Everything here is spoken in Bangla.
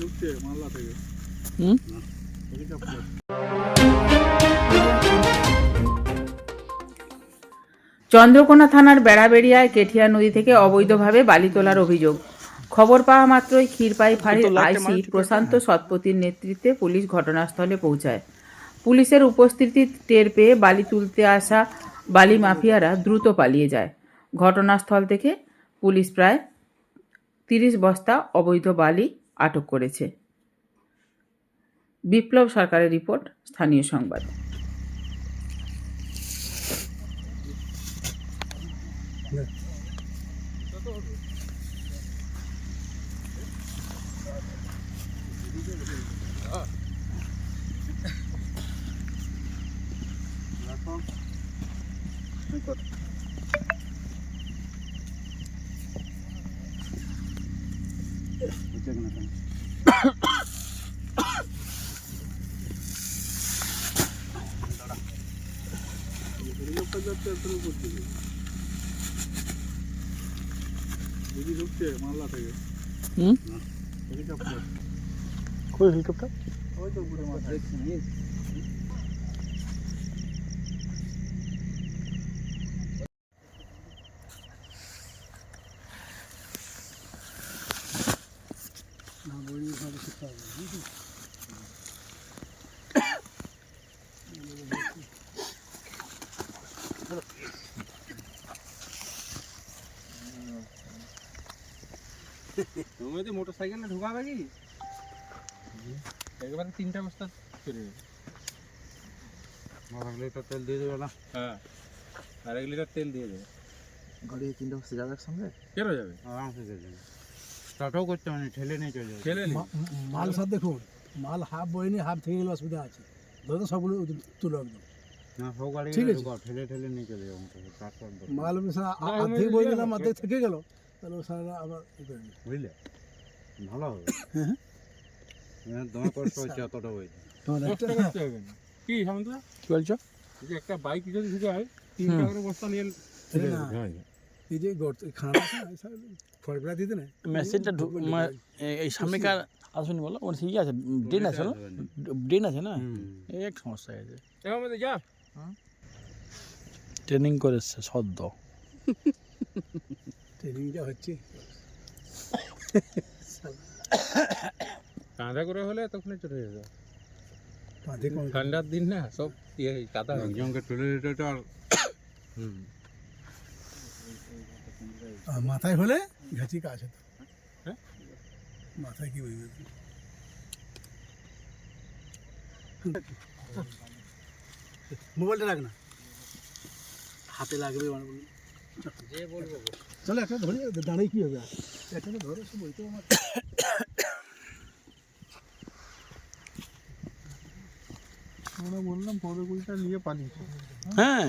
ঢুকছে থেকে। চন্দ্রকোনা থানার বেড়াবেড়িয়ায় কেঠিয়া নদী থেকে অবৈধভাবে বালি তোলার অভিযোগ। খবর পাওয়া মাত্রই ক্ষীরপাই ফাঁড়ির আইসি প্রশান্ত সৎপতির নেতৃত্বে পুলিশ ঘটনাস্থলে পৌঁছায়। পুলিশের উপস্থিতি টের পেয়ে বালি তুলতে আসা বালি মাফিয়ারা দ্রুত পালিয়ে যায়। ঘটনাস্থল থেকে পুলিশ প্রায় তিরিশ বস্তা অবৈধ বালি আটক করেছে। বিপ্লব সরকারের রিপোর্ট, স্থানীয় সংবাদ। রাখো কই হেলিকপ্টার ওই তো উপরে মাথায় তুমি যদি মোটর সাইকেলে ঢুকাবে কি একেবারে তিনটা বস্তা চলে যাবে আর লিটার তেল দিয়ে দেবে না হ্যাঁ আর এক লিটার তেল দিয়ে দেবে গাড়ি তিনটা বসে যাবে একসঙ্গে কেন যাবে আরামসে দিয়ে দেবে স্টার্টও করতে মানে ঠেলে নিয়ে চলে যাবে ঠেলে মাল সব দেখুন মাল হাফ বইনি হাফ থেকে গেলে অসুবিধা আছে। ধরো সবগুলো তুলো একদম। সব গাড়ি ঠিক আছে। ঠেলে ঠেলে নিয়ে চলে যাব মাল বই দিয়ে গেলাম থেকে গেল তাহলে সারা আবার। বুঝলে? ভালো হবে। হ্যাঁ, হ্যাঁ। হ্যাঁ, তোমার কষ্ট হচ্ছে অতটা বই একটা- কষ্ট করতে হবে না। কি সামন্ত যে একটা বাইক যদি ঢুকায় তিনটা হুম। করে বস্তা নিয়ে এই যে গর্ত এই খানাটা আছে না, এই সব ফড়ফড়া দিতে না মেশিনটা এই সামনেকার আসুন বলো? ওর ইয়ে আছে ড্রেন আছে না? ড্রেন আছে। না? এই এক সমস্যা আছে যা। ট্রেনিং করেছে সদ্য। ট্রেনিংটা হচ্ছে। কাঁদা করে হলে তখন চলে যাবে। বাঁধে ঠান্ডার দিন না সব ইয়ে কাদা হয়ে তো আর হুম। মাথায় হলে ঘাঁচি কাজ হতো হ্যাঁ? মাথায় কি বলবে মোবাইলটা রাখ না হাতে লাগবে মানে বলুন। যে বলব চলো একটা ধরে দাঁড়িয়ে কি হবে? একটা ধরো সে বইতে আমার আমরা বললাম পদগুলিটা নিয়ে পালিয়েছে হ্যাঁ